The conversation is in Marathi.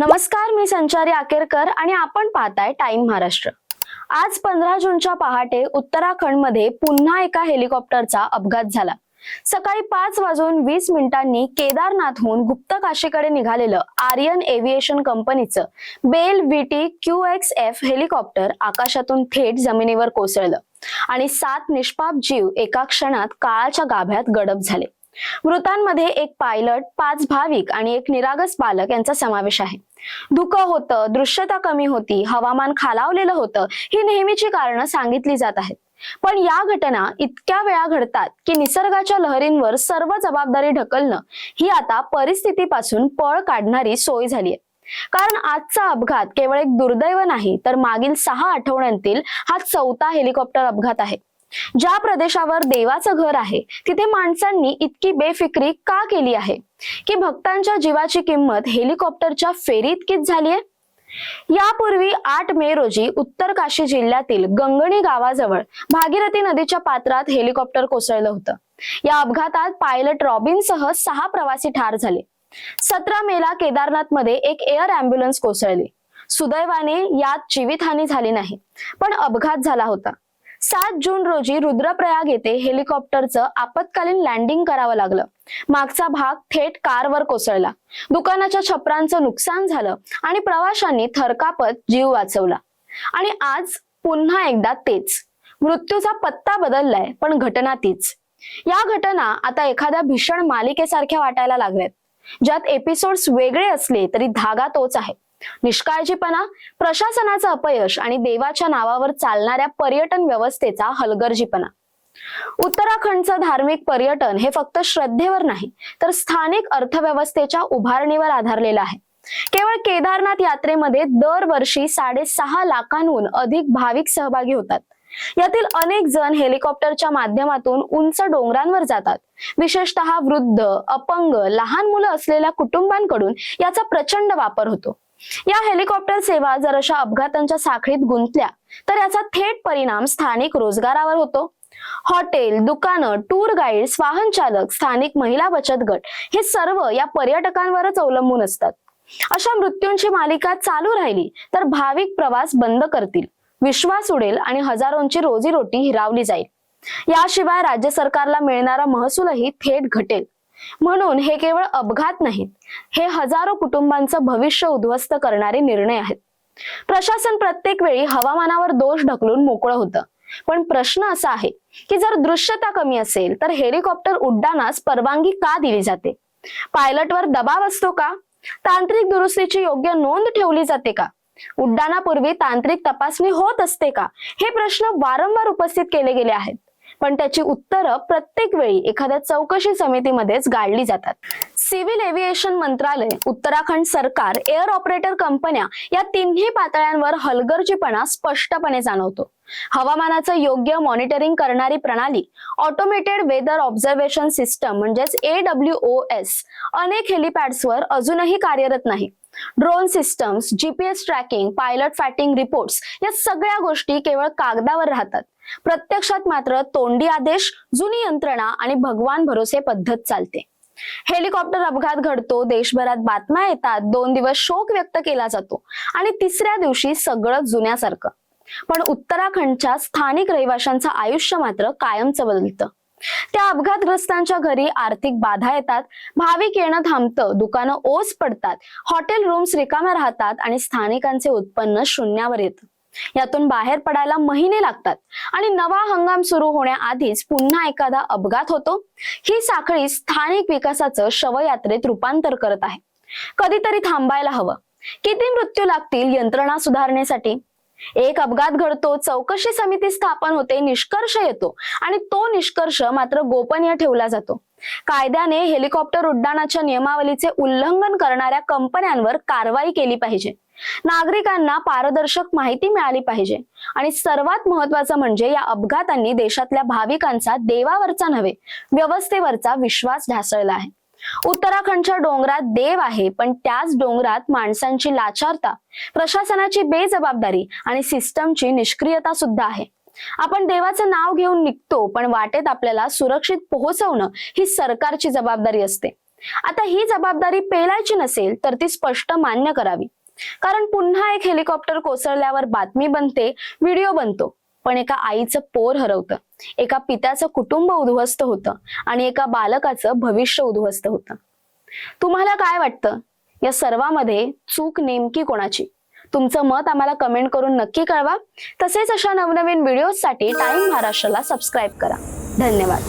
नमस्कार मी संचारी आकेरकर आणि आपण पाहताय टाइम महाराष्ट्र. आज पंधरा जूनच्या पहाटे उत्तराखंडमध्ये पुन्हा एका हेलिकॉप्टरचा अपघात झाला. सकाळी पाच वाजून वीस मिनिटांनी केदारनाथहून गुप्त काशीकडे निघालेलं आर्यन एव्हिएशन कंपनीचं Bell VT Q X F helicopter आकाशातून थेट जमिनीवर कोसळलं आणि सात निष्पाप जीव एका क्षणात काळाच्या गाभ्यात गडप झाले. मृतांमध्ये एक पायलट पाच भाविक आणि एक निरागस बालक यांचा समावेश आहे. धुकं होतं दृश्यता कमी होती हवामान खालावलेलं होतं ही नेहमीची कारणं सांगितली जात आहेत. पण या घटना इतक्या वेळा घडतात की निसर्गाच्या लहरींवर सर्व जबाबदारी ढकलणं ही आता परिस्थितीपासून पळ काढणारी सोय झाली आहे. कारण आजचा अपघात केवळ एक दुर्दैव नाही तर मागील सहा आठवड्यांतील हा चौथा हेलिकॉप्टर अपघात आहे. ज्या प्रदेशावर देवाचं घर आहे तिथे माणसांनी इतकी बेफिक्री का केली आहे? की भक्तांच्या जीवाची किंमत हेलिकॉप्टरच्या फेरी इतकीच झाली आहे? यापूर्वी आठ मे रोजी उत्तर काशी जिल्ह्यातील गंगणी गावाजवळ भागीरथी नदीच्या पात्रात हेलिकॉप्टर कोसळलं होतं. या अपघातात पायलट रॉबिन सह सहा प्रवासी ठार झाले. सतरा मेला केदारनाथमध्ये एक एअर अँब्युलन्स कोसळली. सुदैवाने यात जीवितहानी झाली नाही पण अपघात झाला होता. सात जून रोजी रुद्रप्रयाग येथे हेलिकॉप्टरचं आपत्कालीन लँडिंग करावं लागलं. मागचा भाग थेट कारवर कोसळला. दुकानाच्या छपरांचं नुकसान झालं आणि प्रवाशांनी थरकापत जीव वाचवला. आणि आज पुन्हा एकदा तेच. मृत्यूचा पत्ता बदललाय पण घटना तीच. या घटना आता एखाद्या भीषण मालिकेसारख्या वाटायला लागल्यात. ज्यात एपिसोड्स वेगळे असले तरी धागा तोच आहे. निष्काळजीपणा प्रशासनाचं अपयश आणि देवाच्या नावावर चालणाऱ्या पर्यटन व्यवस्थेचा हलगर्जीपणा. उत्तराखंडचं धार्मिक पर्यटन हे फक्त श्रद्धेवर नाही तर स्थानिक अर्थव्यवस्थेच्या उभारणीवर आधारलेलं आहे. केवळ केदारनाथ यात्रेमध्ये दरवर्षी साडेसहा लाखांहून अधिक भाविक सहभागी होतात. यातील अनेक जण हेलिकॉप्टरच्या माध्यमातून उंच डोंगरांवर जातात. विशेषतः वृद्ध अपंग लहान मुलं असलेल्या कुटुंबांकडून याचा प्रचंड वापर होतो. या हेलिकॉप्टर सेवा जर अशा अपघातांच्या साखळीत गुंतल्या तर याचा थेट परिणाम स्थानिक रोजगारावर होतो. हॉटेल दुकानं टूर गाईड्स वाहन चालक स्थानिक महिला बचत गट हे सर्व या पर्यटकांवरच अवलंबून असतात. अशा मृत्यूंची मालिका चालू राहिली तर भाविक प्रवास बंद करतील. विश्वास उडेल आणि हजारोंची रोजीरोटी हिरावली जाईल. याशिवाय राज्य सरकारला मिळणारा महसूलही थेट घटेल. म्हणून हे केवळ अपघात नाहीत हे हजारो कुटुंबांचं भविष्य उद्ध्वस्त करणारे निर्णय आहेत. प्रशासन प्रत्येक वेळी हवामानावर दोष ढकलून मोकळं होतं. पण प्रश्न असा आहे की जर दृश्यता कमी असेल तर हेलिकॉप्टर उड्डाणास परवानगी का दिली जाते? पायलटवर दबाव असतो का? तांत्रिक दुरुस्तीची योग्य नोंद ठेवली जाते का? उड्डाणापूर्वी तांत्रिक तपासणी होत असते का? हे प्रश्न वारंवार उपस्थित केले गेले आहेत. पण त्याची उत्तरं प्रत्येक वेळी एखाद्या चौकशी समितीमध्येच गाळली जातात. सिव्हिल एव्हिएशन मंत्रालय उत्तराखंड सरकार एअर ऑपरेटर कंपन्या या तिन्ही पातळ्यांवर हलगर्जीपणा स्पष्टपणे जाणवतो. हवामानाचं योग्य मॉनिटरिंग करणारी प्रणाली ऑटोमेटेड वेदर ऑब्झर्वेशन सिस्टम म्हणजेच एडब्ल्यू ओ एस अनेक हेलिपॅड्सवर अजूनही कार्यरत नाही. Drone systems GPS tracking pilot fatigue reports या सगळ्या गोष्टी केवळ कागदावर राहतात. प्रत्यक्षात मात्र तोंडी आदेश जुनी यंत्रणा आणि भगवान भरोसे पद्धत चालते. हेलिकॉप्टर अपघात घडतो देशभरात बातम्या येतात दोन दिवस शोक व्यक्त केला जातो आणि तिसऱ्या दिवशी सगळं जुन्यासारखं. पण उत्तराखंडच्या स्थानिक रहिवाशांचं आयुष्य मात्र कायमचं बदलतं. त्या अपघातग्रस्तांच्या घरी आर्थिक बाधा येतात भाविक येणं थांबतं दुकानं ओस पडतात हॉटेल रूम्स रिकाम्या राहतात आणि स्थानिकांचे उत्पन्न शून्यावर येतं. यातून बाहेर पडायला महिने लागतात आणि नवा हंगाम सुरू होण्याआधीच पुन्हा एखादा अपघात होतो. ही साखळी स्थानिक विकासाचं शवयात्रेत रूपांतर करत आहे. कधीतरी थांबायला हवं. किती मृत्यू लागतील यंत्रणा सुधारण्यासाठी एक अपघात घडतो चौकशी समिती स्थापन होते निष्कर्ष येतो आणि तो निष्कर्ष मात्र गोपनीय ठेवला जातो. कायद्याने हेलिकॉप्टर उड्डाणाच्या नियमावलीचे उल्लंघन करणाऱ्या कंपन्यांवर कारवाई केली पाहिजे. नागरिकांना पारदर्शक माहिती मिळाली पाहिजे आणि सर्वात महत्वाचं म्हणजे या अपघातांनी देशातल्या भाविकांचा देवावरचा नव्हे व्यवस्थेवरचा विश्वास ढासळला आहे. उत्तराखंडच्या डोंगरात देव आहे पण त्याच डोंगरात माणसांची लाचारता प्रशासनाची बेजबाबदारी आणि सिस्टमची निष्क्रियता सुद्धा आहे. आपण देवाचं नाव घेऊन निघतो पण वाटेत आपल्याला सुरक्षित पोहोचवणं ही सरकारची जबाबदारी असते. आता ही जबाबदारी पेलायची नसेल तर ती स्पष्ट मान्य करावी. कारण पुन्हा एक हेलिकॉप्टर कोसळल्यावर बातमी बनते व्हिडिओ बनतो. पण एका आईचं पोर हरवतं. एका पित्याचं कुटुंब उद्ध्वस्त होतं आणि एका बालकाचं भविष्य उद्ध्वस्त होतं. तुम्हाला काय वाटतं? या सर्वामध्ये चूक नेमकी कोणाची? तुमचं मत आम्हाला कमेंट करून नक्की कळवा. तसेच अशा नवनवीन व्हिडिओजसाठी टाइम महाराष्ट्राला सबस्क्राईब करा. धन्यवाद.